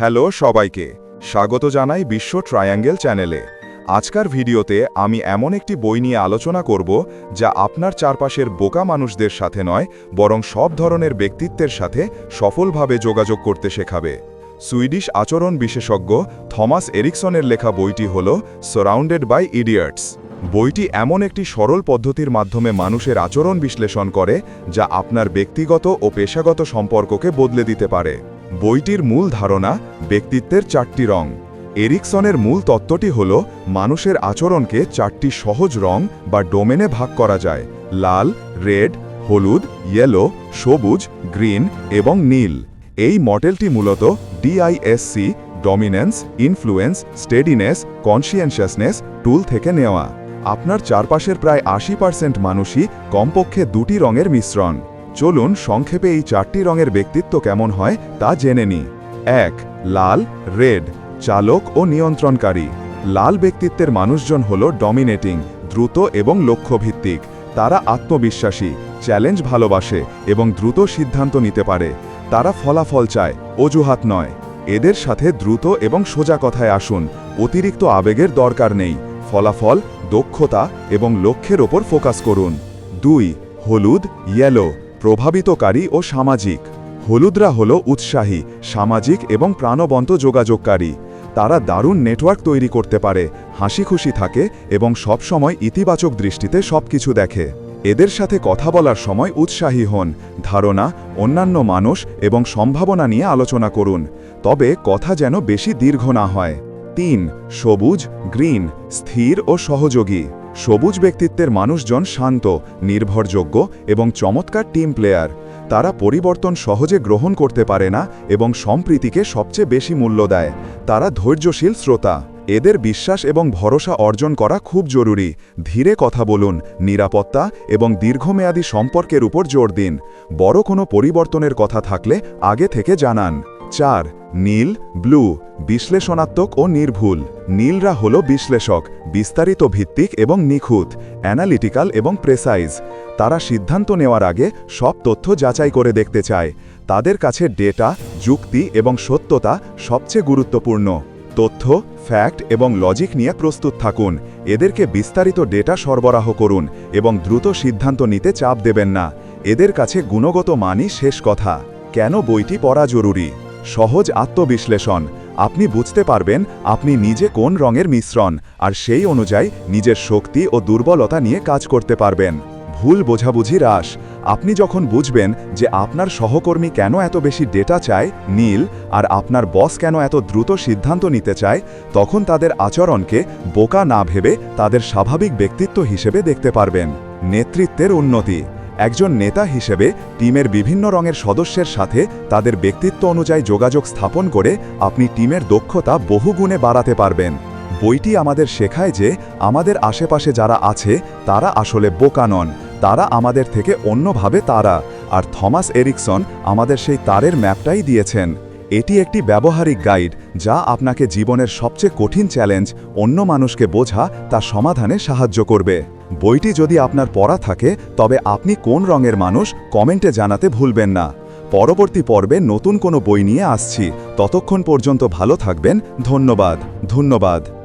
Hello সবাইকে, স্বাগত জানাই বিশ্ব ট্রায়াঙ্গেল চ্যানেলে। আজকার ভিডিওতে আমি এমন একটি বই নিয়ে আলোচনা করব, যা আপনার চারপাশের বোকা মানুষদের সাথে নয়, বরং সব ধরনের ব্যক্তিত্বের সাথে সফলভাবে যোগাযোগ করতে শেখাবে। সুইডিশ আচরণ বিশেষজ্ঞ থমাস এরিকসনের লেখা বইটি হল সারাউন্ডেড বাই ইডিয়টস বইটি এমন একটি সরল পদ্ধতির মাধ্যমে মানুষের আচরণ বিশ্লেষণ করে, যা আপনার ব্যক্তিগত ও পেশাগত সম্পর্ককে বদলে দিতে পারে। বইটির মূল ধারণা ব্যক্তিত্বের চারটি রং। এরিকসনের মূল তত্ত্বটি হল, মানুষের আচরণকে চারটি সহজ রং বা ডোমেনে ভাগ করা যায়। লাল, রেড, হলুদ, ইয়েলো, সবুজ, গ্রিন এবং নীল। এই মডেলটি মূলত ডিআইএসসি, ডমিনেন্স, ইনফ্লুয়েন্স, স্টেডিনেস কনসিয়েন্সিয়াসনেস টুল থেকে নেওয়া। আপনার চারপাশের প্রায় আশি পার্সেন্ট মানুষই কমপক্ষে দুটি রঙের মিশ্রণ। চলুন সংক্ষেপে এই চারটি রঙের ব্যক্তিত্ব কেমন হয় তা জেনে নি এক, লাল, রেড, চালক ও নিয়ন্ত্রণকারী। লাল ব্যক্তিত্বের মানুষজন হল ডমিনেটিং, দ্রুত এবং লক্ষ্যভিত্তিক। তারা আত্মবিশ্বাসী, চ্যালেঞ্জ ভালোবাসে এবং দ্রুত সিদ্ধান্ত নিতে পারে। তারা ফলাফল চায়, অজুহাত নয়। এদের সাথে দ্রুত এবং সোজা কথায় আসুন, অতিরিক্ত আবেগের দরকার নেই। ফলাফল, দক্ষতা এবং লক্ষ্যের ওপর ফোকাস করুন। দুই, হলুদ ইয়েলো প্রভাবিতকারী ও সামাজিক। হলুদরা হল উৎসাহী, সামাজিক এবং প্রাণবন্ত যোগাযোগকারী। তারা দারুণ নেটওয়ার্ক তৈরি করতে পারে, হাসি খুশি থাকে এবং সবসময় ইতিবাচক দৃষ্টিতে সবকিছু দেখে। এদের সাথে কথা বলার সময় উৎসাহী হন, ধারণা, অন্যান্য মানুষ এবং সম্ভাবনা নিয়ে আলোচনা করুন। তবে কথা যেন বেশি দীর্ঘ না হয়। তিন, সবুজ, গ্রিন, স্থির ও সহযোগী। সবুজ ব্যক্তিত্বের মানুষজন শান্ত, নির্ভরযোগ্য এবং চমৎকার টিম প্লেয়ার। তারা পরিবর্তন সহজে গ্রহণ করতে পারে না এবং সম্প্রীতিকে সবচেয়ে বেশি মূল্য দেয়। তারা ধৈর্যশীল শ্রোতা। এদের বিশ্বাস এবং ভরসা অর্জন করা খুব জরুরি। ধীরে কথা বলুন, নিরাপত্তা এবং দীর্ঘমেয়াদী সম্পর্কের উপর জোর দিন। বড় কোনো পরিবর্তনের কথা থাকলে আগে থেকে জানান। চার নীল, ব্লু, বিশ্লেষণাত্মক ও নির্ভুল। নীলরা হল বিশ্লেষক, বিস্তারিত ভিত্তিক এবং নিখুঁত, অ্যানালিটিক্যাল এবং প্রেসাইজ। তারা সিদ্ধান্ত নেওয়ার আগে সব তথ্য যাচাই করে দেখতে চায়। তাদের কাছে ডেটা, যুক্তি এবং সত্যতা সবচেয়ে গুরুত্বপূর্ণ। তথ্য, ফ্যাক্ট এবং লজিক নিয়ে প্রস্তুত থাকুন। এদেরকে বিস্তারিত ডেটা সরবরাহ করুন এবং দ্রুত সিদ্ধান্ত নিতে চাপ দেবেন না। এদের কাছে গুণগত মানই শেষ কথা। কেন বইটি পড়া জরুরি? সহজ আত্মবিশ্লেষণ। আপনি বুঝতে পারবেন আপনি নিজে কোন রঙের মিশ্রণ, আর সেই অনুযায়ী নিজের শক্তি ও দুর্বলতা নিয়ে কাজ করতে পারবেন। ভুল বোঝাবুঝি হ্রাস। আপনি যখন বুঝবেন যে আপনার সহকর্মী কেন এত বেশি ডেটা চায়, নীল, আর আপনার বস কেন এত দ্রুত সিদ্ধান্ত নিতে চায়, তখন তাদের আচরণকে বোকা না ভেবে তাদের স্বাভাবিক ব্যক্তিত্ব হিসেবে দেখতে পারবেন। নেতৃত্বের উন্নতি। একজন নেতা হিসেবে টিমের বিভিন্ন রঙের সদস্যের সাথে তাদের ব্যক্তিত্ব অনুযায়ী যোগাযোগ স্থাপন করে আপনি টিমের দক্ষতা বহুগুণে বাড়াতে পারবেন। বইটি আমাদের শেখায় যে আমাদের আশেপাশে যারা আছে, তারা আসলে বোকা নন, তারা আমাদের থেকে অন্যভাবে তারা। আর থমাস এরিকসন আমাদের সেই তারের ম্যাপটাই দিয়েছেন। এটি একটি ব্যবহারিক গাইড, যা আপনাকে জীবনের সবচেয়ে কঠিন চ্যালেঞ্জ অন্য মানুষকে বোঝা, তা সমাধানে সাহায্য করবে। বইটি যদি আপনার পড়া থাকে, তবে আপনি কোন রঙের মানুষ কমেন্টে জানাতে ভুলবেন না। পরবর্তী পর্বে নতুন কোনো বই নিয়ে আসছি। ততক্ষণ পর্যন্ত ভালো থাকবেন। ধন্যবাদ। ধন্যবাদ।